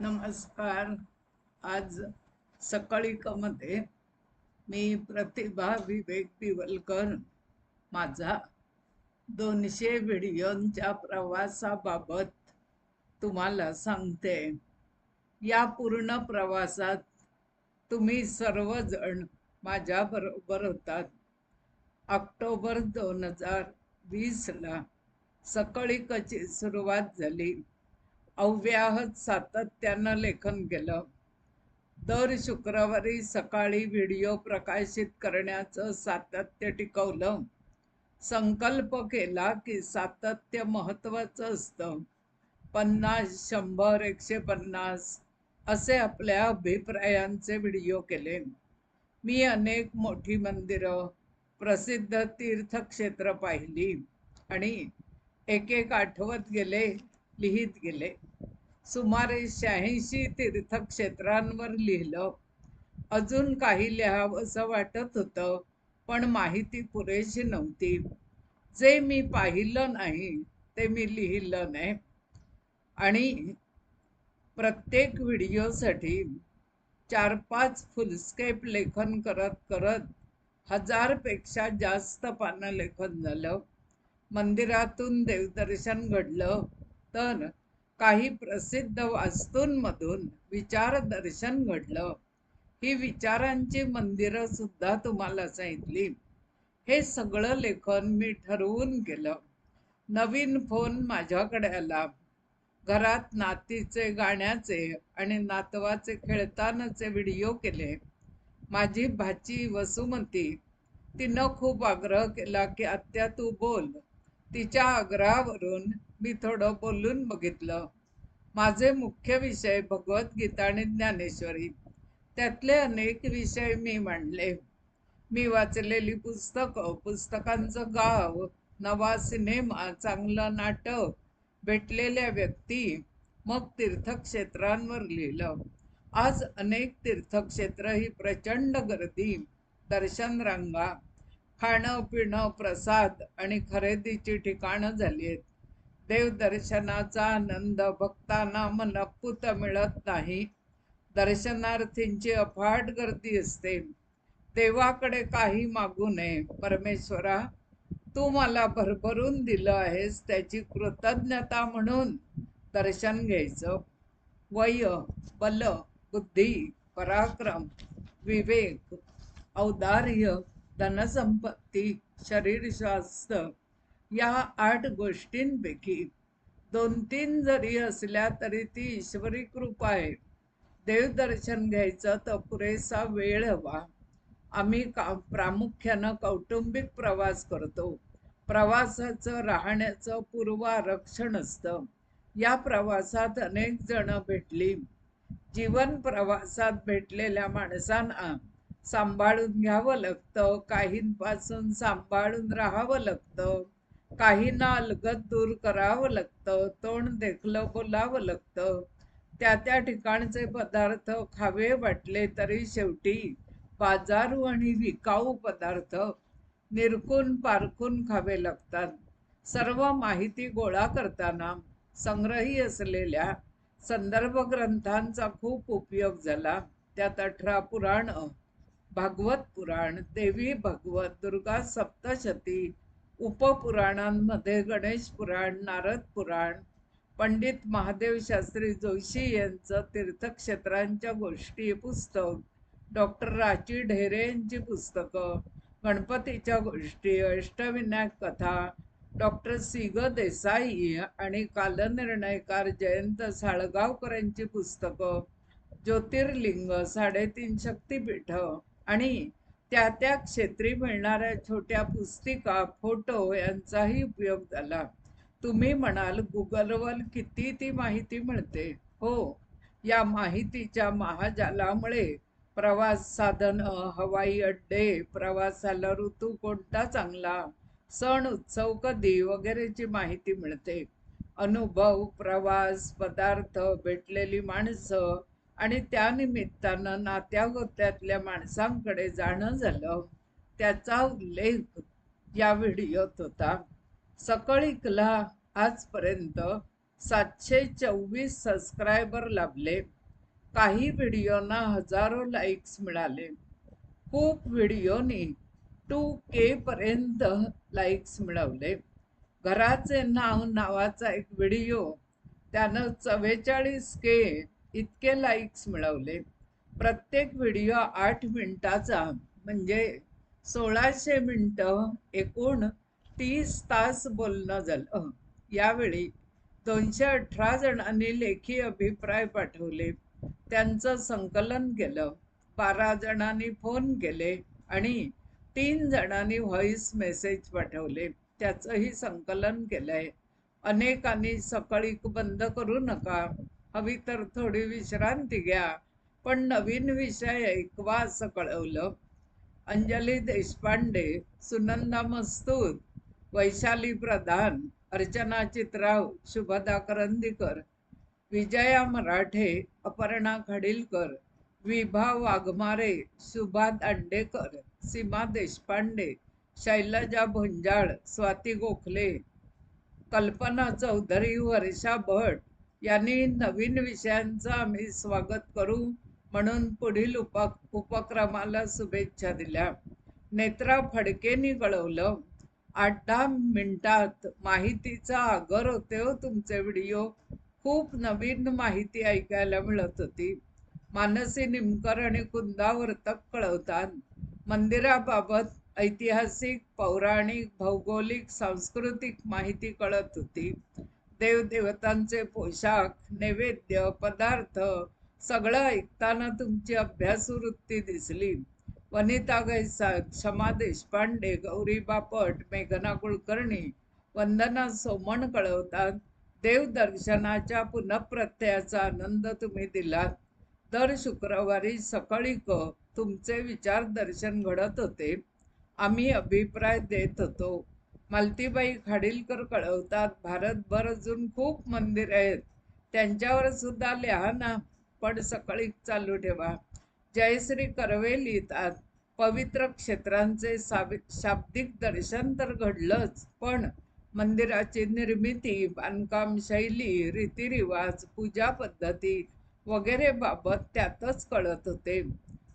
नमस्कार. आज सकाळीकमध्ये मी प्रतिभा विवेक पिवलकर माझा दोनशे व्हिडिओंच्या प्रवासाबाबत तुम्हाला सांगते. या पूर्ण प्रवासात तुम्ही सर्वजण माझ्या बरोबर होतात. ऑक्टोबर दोन हजार वीसला सकाळी कची सुरुवात झाली? अव्याहत सातत्यानं लेखन केलं. दर शुक्रवारी सकाळी व्हिडिओ प्रकाशित करण्याचं सातत्य टिकवलं. संकल्प केला की सातत्य महत्त्वाचं असतं. पन्नास शंभर एकशे पन्नास असे आपल्या अभिप्रायांचे व्हिडिओ केले. मी अनेक मोठी मंदिरं प्रसिद्ध तीर्थक्षेत्र पाहिली आणि एक एक आठवत गेले. लिहित गेले. सुमारे शहाऐंशी तीर्थक्षेत्रांवर लिहिलं. अजून काही लिहावं असं वाटत होतं पण माहिती पुरेशी नव्हती. जे मी पाहिलं नाही ते मी लिहिलं नाही. आणि प्रत्येक व्हिडिओसाठी चार पाच फुलस्केप लेखन करत करत हजारपेक्षा जास्त पानं लेखन झालं. मंदिरातून देवदर्शन घडलं. तर काही प्रसिद्ध वास्तूंमधून विचार दर्शन घडलं. ही विचारांची मंदिरं सुद्धा तुम्हाला सांगितली. हे सगळं लेखन मी ठरवून केलं नवीन फोन माझ्याकडे आला. घरात नातीचे गाण्याचे आणि नातवाचे खेळतानाचे व्हिडिओ केले. माझी भाची वसुमती तिनं खूप आग्रह केला की आत्या तू बोल. तिच्या आग्रहावरून मी थोडं बोलून बघितलं. माझे मुख्य विषय भगवद्गीता आणि ज्ञानेश्वरी. त्यातले अनेक विषय मी मांडले. मी वाचलेली पुस्तकं पुस्तकांचं गाव नवा सिनेमा चांगलं नाटक भेटलेल्या व्यक्ती मग तीर्थक्षेत्रांवर लिहिलं. आज अनेक तीर्थक्षेत्र ही प्रचंड गर्दी दर्शन रांगा खाणं पिणं प्रसाद आणि खरेदीची ठिकाणं झाली आहेत. देवदर्शनाचा आनंद भक्तांना मनपूत मिळत नाही. दर्शनार्थींची अफाट गर्दी असते. देवाकडे काही मागू नये. परमेश्वरा तू मला भरभरून दिलं आहेस त्याची कृतज्ञता म्हणून दर्शन घ्यायचं. वय बल बुद्धी पराक्रम विवेक औदार्य धनसंपत्ती शरीर स्वास्थ्य या आठ गोष्टींपैकी दोन तीन जरी असल्या तरी ती ईश्वरी कृपा आहे. देवदर्शन घ्यायचं तर पुरेसा वेळ हवा. आम्ही का प्रामुख्यानं कौटुंबिक प्रवास करतो. प्रवासाचं राहण्याचं पूर्वारक्षण असतं. या प्रवासात अनेक जण भेटली. जीवन प्रवासात भेटलेल्या माणसांना सांभाळून घ्यावं लागतं. काहींपासून सांभाळून राहावं लागतं. काहींना अलगत दूर करावं लागतं तोंड देखलं बोलावं लागतं. त्या त्या ठिकाणचे पदार्थ खावे वाटले तरी शेवटी बाजारू आणि विकाऊ पदार्थ निरकून पारखून खावे लागतात. सर्व माहिती गोळा करताना संग्रही असलेल्या संदर्भ ग्रंथांचा खूप उपयोग झाला. त्यात अठरा पुराण भागवत पुराण देवी भगवत दुर्गा सप्तशती उपपुराणांमध्ये गणेश पुराण नारद पुराण पंडित महादेव शास्त्री जोशी यांचं तीर्थक्षेत्रांच्या गोष्टी पुस्तक डॉक्टर राची ढेरे यांची पुस्तकं गणपतीच्या गोष्टी अष्टविनायक कथा डॉक्टर सिग देसाई आणि कालनिर्णयकार जयंत साळगावकरांची पुस्तकं ज्योतिर्लिंग साडेतीन शक्तीपीठ आणि त्या त्या क्षेत्री मिळणाऱ्या छोट्या पुस्तिका फोटो यांचाही उपयोग झाला. तुम्ही म्हणाल गुगलवर किती ती माहिती मिळते. हो या माहितीच्या महाजालामुळे प्रवास साधन हवाई अड्डे प्रवासाला ऋतू कोणता चांगला सण उत्सव कधी वगैरेची माहिती मिळते. अनुभव प्रवास पदार्थ भेटलेली माणसं आणि त्या निमित्तानं नात्यागोत्यातल्या माणसांकडे जाणं झालं. त्याचा उल्लेख या व्हिडिओत होता. सकळीकला आजपर्यंत सातशे चोवीस सबस्क्रायबर लाभले. काही व्हिडिओना हजारो लाईक्स मिळाले. खूप व्हिडिओनी टू के पर्यंत लाईक्स मिळवले. घराचे नाव नावाचा एक व्हिडिओ त्यानं चव्वेचाळीस के इतके लाईक्स मिळवले. प्रत्येक व्हिडिओ आठ मिनिटाचा म्हणजे सोळाशे मिनटं एकूण तीस तास बोलणं झालं. यावेळी दोनशे अठरा जणांनी लेखी अभिप्राय पाठवले. त्यांचं संकलन केलं. बारा जणांनी फोन केले आणि तीन जणांनी व्हॉइस मेसेज पाठवले. त्याचंही संकलन केलंय. अनेकांनी सकाळी बंद करू नका. हवी तर थोडी विश्रांती घ्या. पण नवीन विषय ऐकवा असं कळवलं. अंजली देशपांडे सुनंदा मस्तूर वैशाली प्रधान अर्चना चित्राव शुभदा करंदीकर विजया मराठे अपर्णा खडीलकर विभा वाघमारे सुभा दांडेकर सीमा देशपांडे शैलजा भुंजाळ स्वाती गोखले कल्पना चौधरी वर्षा भट यांनी नवीन विषयांचं आम्ही स्वागत करू म्हणून पुढील उप उपक्रमाला शुभेच्छा दिल्या. नेत्रा फडकेनी कळवलं आठ दहा मिनिटात माहितीचा आगर होते हो तुमचे व्हिडिओ. खूप नवीन माहिती ऐकायला मिळत होती. मानसी निमकर आणि कुंदावर्तक कळवतात मंदिराबाबत ऐतिहासिक पौराणिक भौगोलिक सांस्कृतिक माहिती कळत होती. देवदेवतांचे पोशाख नैवेद्य पदार्थ सगळं ऐकताना तुमची अभ्यासवृत्ती दिसली. वनिता गैसा क्षमा देशपांडे गौरी बापट मेघना कुलकर्णी वंदना सोमण कळवतात. देवदर्शनाच्या पुनप्रत्ययाचा आनंद तुम्ही दिलात. दर शुक्रवारी सकाळी क तुमचे विचार दर्शन घडत होते. आम्ही अभिप्राय देत होतो. मालतीबाई खाडीलकर कळवतात भारतभर अजून खूप मंदिर आहेत. त्यांच्यावर सुद्धा लिहा ना पण सकाळी चालू ठेवा. जयश्री कर्वे लिहितात पवित्र क्षेत्रांचे शाब्दिक दर्शन तर घडलंच पण मंदिराची निर्मिती बांधकाम शैली रीतिरिवाज पूजा पद्धती वगैरे बाबत त्यातच कळत होते.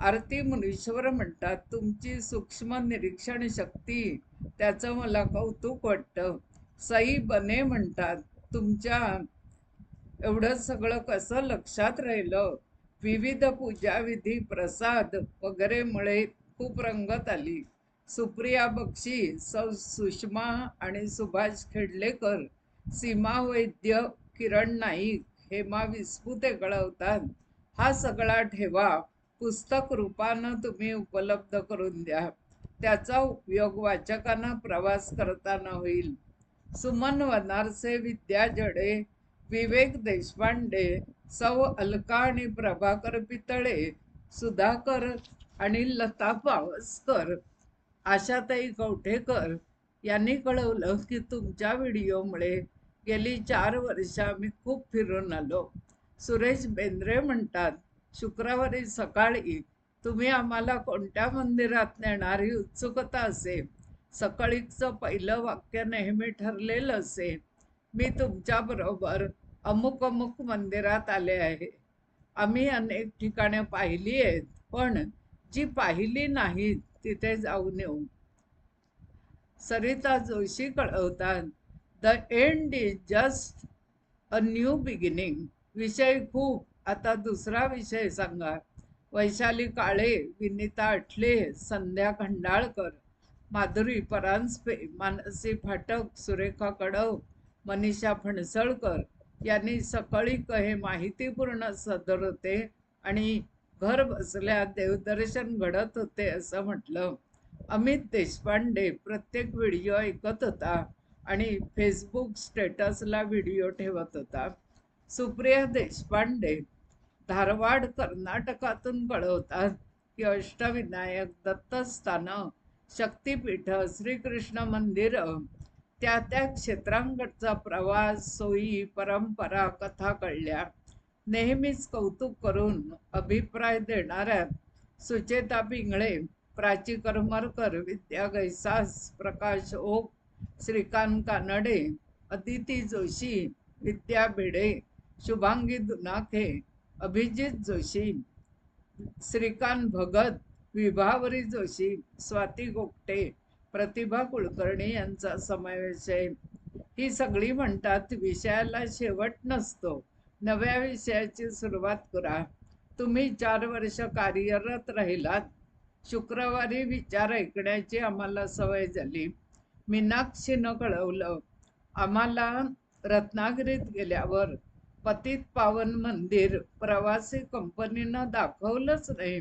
आरती मुनीश्वर म्हणतात तुमची सूक्ष्म निरीक्षण शक्ती त्याचं मला कौतुक वाटतं. सई बने म्हणतात तुमच्या एवढं सगळं कसं लक्षात राहिलं? विविध पूजाविधी प्रसाद वगैरेमुळे खूप रंगत आली. सुप्रिया बक्षी सौ सुषमा आणि सुभाष खेडलेकर सीमा वैद्य किरण नाईक हेमा विस्पुते कळवतात. हा सगळा ठेवा पुस्तक रूपानं तुम्ही उपलब्ध करून द्या. त्याचा उपयोग वाचकांना प्रवास करताना होईल. सुमन वनारसे विद्या जडे विवेक देशपांडे सौ अलका आणि प्रभाकर पितळे सुधाकर आणि लता पावसकर आशाताई कवठेकर यांनी कळवलं की तुमच्या व्हिडिओमुळे गेली चार वर्ष आम्ही खूप फिरून आलो. सुरेश बेंद्रे म्हणतात शुक्रवारी सकाळी तुम्ही आम्हाला कोणत्या मंदिरात नेणार ही उत्सुकता असेल? सकाळीचं पहिलं वाक्य नेहमी ठरलेलं असेल. मी तुमच्याबरोबर अमुक अमुक मंदिरात आले आहे. आम्ही अनेक ठिकाणे पाहिली आहेत पण जी पाहिली नाहीत तिथे जाऊन येऊ. सरिता जोशी कळवतात the end is just a new beginning विषय खूप आता दुसरा विषय सांगा. वैशाली काळे विनिता अटले संध्या खंडाळकर माधुरी परांजपे मानसी फाटक सुरेखा कडव मनीषा फणसळकर यांनी सकाळी हे माहितीपूर्ण सदर होते आणि घर बसल्या देवदर्शन घडत होते असं म्हटलं. अमित देशपांडे प्रत्येक व्हिडिओ ऐकत होता आणि फेसबुक स्टेटसला व्हिडिओ ठेवत होता. सुप्रिया देशपांडे धारवाड कर्नाटकातून कळवतात की अष्टविनायक दत्तस्थानं शक्तीपीठ श्रीकृष्ण मंदिर त्या त्या क्षेत्रांकडचा प्रवास सोयी परंपरा कथा कळल्या. नेहमीच कौतुक करून अभिप्राय देणाऱ्या सुचेता पिंगळे प्राची करमरकर विद्या गैसास प्रकाश ओक श्रीकांत कानडे अदिती जोशी विद्या भिडे शुभांगी दुनाखे अभिजित जोशी श्रीकांत भगत विभावरी जोशी स्वाती गोपटे प्रतिभा कुलकर्णी यांचा समावेश आहे. ही सगळी म्हणतात विषयाला शेवट नसतो. नव्या विषयाची सुरुवात करा. तुम्ही चार वर्ष कार्यरत राहिलात. शुक्रवारी विचार ऐकण्याची आम्हाला सवय झाली. मीनाक्षीनं कळवलं आम्हाला रत्नागिरीत गेल्यावर पतित पावन मंदिर प्रवासी कंपनीनं दाखवलंच नाही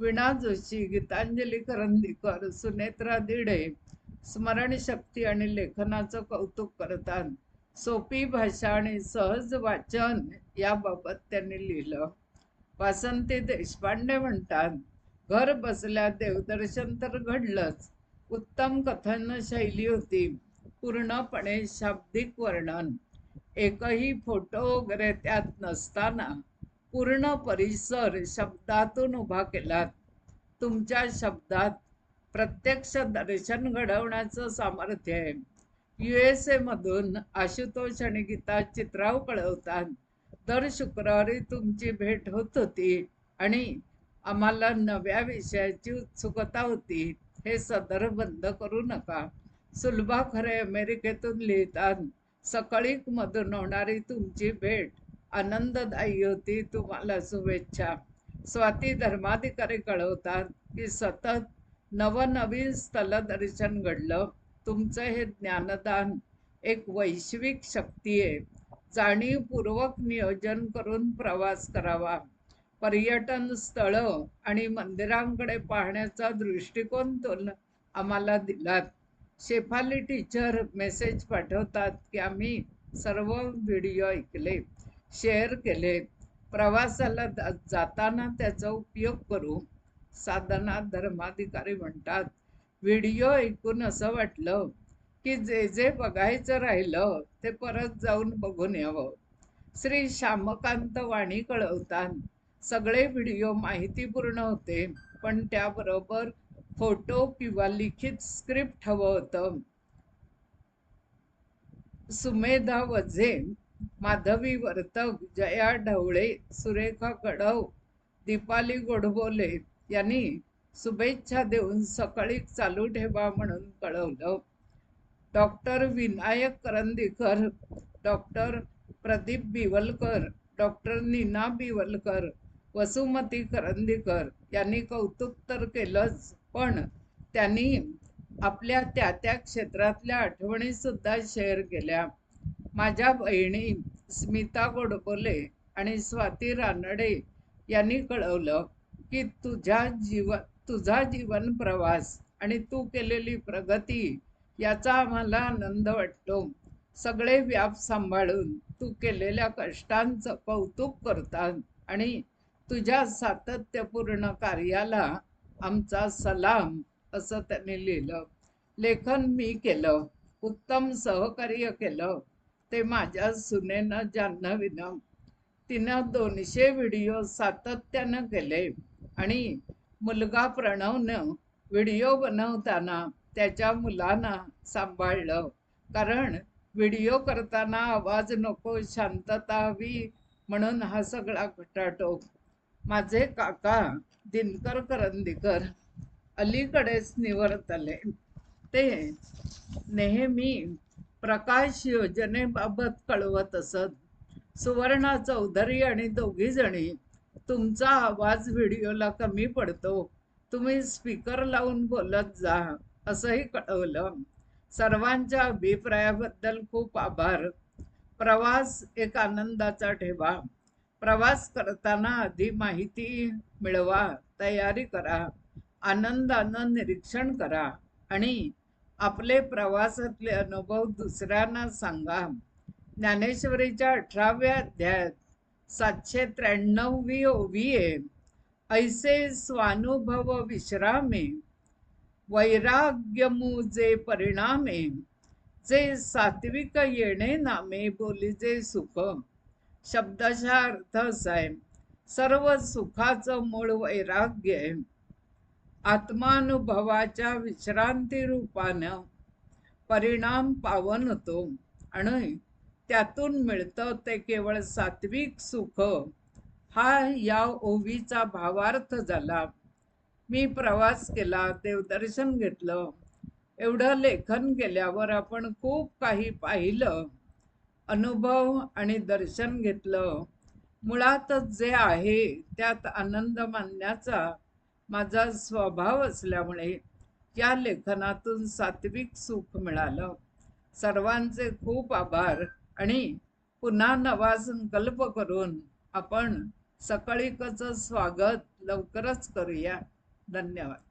विणा जोशी गीतांजली करंदीकर सुनेत्रा दिडे स्मरणशक्ती आणि लेखनाचं कौतुक करतात. सोपी भाषा आणि सहज वाचन याबाबत त्यांनी लिहिलं. वासंती देशपांडे म्हणतात घर बसल्या देवदर्शन तर घडलंच. उत्तम कथन शैली होती. पूर्णपणे शाब्दिक वर्णन. एकही फोटो वगैरे त्यात नसताना पूर्ण परिसर शब्दातून उभा केलात. तुमच्या शब्दात प्रत्यक्ष दर्शन घडवण्याचं सामर्थ्य आहे. यू एस ए मधून आशुतोष आणि गीता चित्राव कळवतात. दर शुक्रवारी तुमची भेट होत होती आणि आम्हाला नव्या विषयाची उत्सुकता होती. हे सदर बंद करू नका. सुलभा खरे अमेरिकेतून लिहितात. सकळीक मधून होणारी तुमची भेट. आनंददायी होती तुम्हाला शुभेच्छा. स्वाती धर्माधिकारी कळवतात की सतत नवनवीन स्थलदर्शन घडलं. तुमचं हे ज्ञानदान एक वैश्विक शक्ती आहे. जाणीवपूर्वक नियोजन करून प्रवास करावा. पर्यटन स्थळं आणि मंदिरांकडे पाहण्याचा दृष्टिकोन तो आम्हाला दिलात. शेफाली टीचर मेसेज पाठवतात की आम्ही सर्व व्हिडिओ ऐकले शेअर केले. प्रवासाला जाताना त्याचा उपयोग करू साधना धर्माधिकारी म्हणतात. व्हिडिओ ऐकून असं वाटलं की जे जे बघायचं राहिलं ते परत जाऊन बघून यावं. श्री श्यामकांत वाणी कळवतात. सगळे व्हिडिओ माहितीपूर्ण होते पण त्याबरोबर फोटो किंवा लिखित स्क्रिप्ट हवं होतं. सुमेधा वझे माधवी वर्तक जया ढवळे सुरेखा कडव दीपाली गोडबोले यांनी शुभेच्छा देऊन सकाळी चालू ठेवा म्हणून कळवलं. Doctor Vinayak Karandikar doctor Pradeep Biwalkar doctor Neena Biwalkar Vasumati Karandikar यांनी कौतुक तर केलंच. पण त्यांनी आपल्या त्या त्या क्षेत्रातल्या आठवणी सुद्धा शेअर केल्या. माझ्या बहिणी स्मिता गोडबोले आणि स्वाती रानडे यांनी कळवलं की तुझ्या जीव तुझा जीवन प्रवास आणि तू केलेली प्रगती याचा आम्हाला आनंद वाटतो. सगळे व्याप सांभाळून तू केलेल्या कष्टांचं कौतुक करतात आणि तुझ्या सातत्यपूर्ण कार्याला आमचा सलाम असं त्यांनी लिहिलं. लेखन मी केलं उत्तम सहकार्य केलं. ते माझ्या सुनेनं जान्हवीनं तिनं दोनशे व्हिडिओ सातत्यानं केले आणि मुलगा प्रणवनं व्हिडिओ बनवताना त्याच्या मुलांना सांभाळलं. कारण व्हिडिओ करताना आवाज नको शांतता हवी म्हणून हा सगळा खटाटोप माझे काका दिनकर करंदीकर अलीकडेच निवर्तले. ते नेहमी प्रकाश योजनेबाबत कळवत असत. सुवर्णा चौधरी आणि दोघीजणी तुमचा आवाज व्हिडिओला कमी पडतो. तुम्ही स्पीकर लावून बोलत जा असंही कळवलं. सर्वांच्या अभिप्रायाबद्दल खूप आभार. प्रवास एक आनंदाचा ठेवा. प्रवास करताना आधी माहिती मिळवा तयारी करा आनंदानं निरीक्षण करा आणि आपले प्रवासातले अनुभव दुसऱ्यांना सांगा. ज्ञानेश्वरीच्या अठराव्या अध्यायात सातशे त्र्याण्णवी ओवी आहे ऐसे स्वानुभव विश्रामे वैराग्यमुजे परिणामे जे सात्विक येणे नामे बोलीजे सुख. शब्दाचा अर्थ असा आहे सर्व सुखाचं मूळ वैराग्य आहे. आत्मानुभवाच्या विश्रांती रूपानं परिणाम पावन होतो आणि त्यातून मिळतं ते केवळ सात्विक सुख. हा या ओवीचा भावार्थ झाला. मी प्रवास केला देवदर्शन घेतलं. एवढं लेखन केल्यावर आपण खूप काही पाहिलं. अनुभव आणि दर्शन घेतलं. मुळातच जे आहे त्यात आनंद मानण्याचा माझा स्वभाव असल्यामुळे या लेखनातून सात्विक सुख मिळालं. सर्वांचे खूप आभार आणि पुन्हा नवा संकल्प करून आपण सकाळीकचं स्वागत लवकरच करूया. धन्यवाद.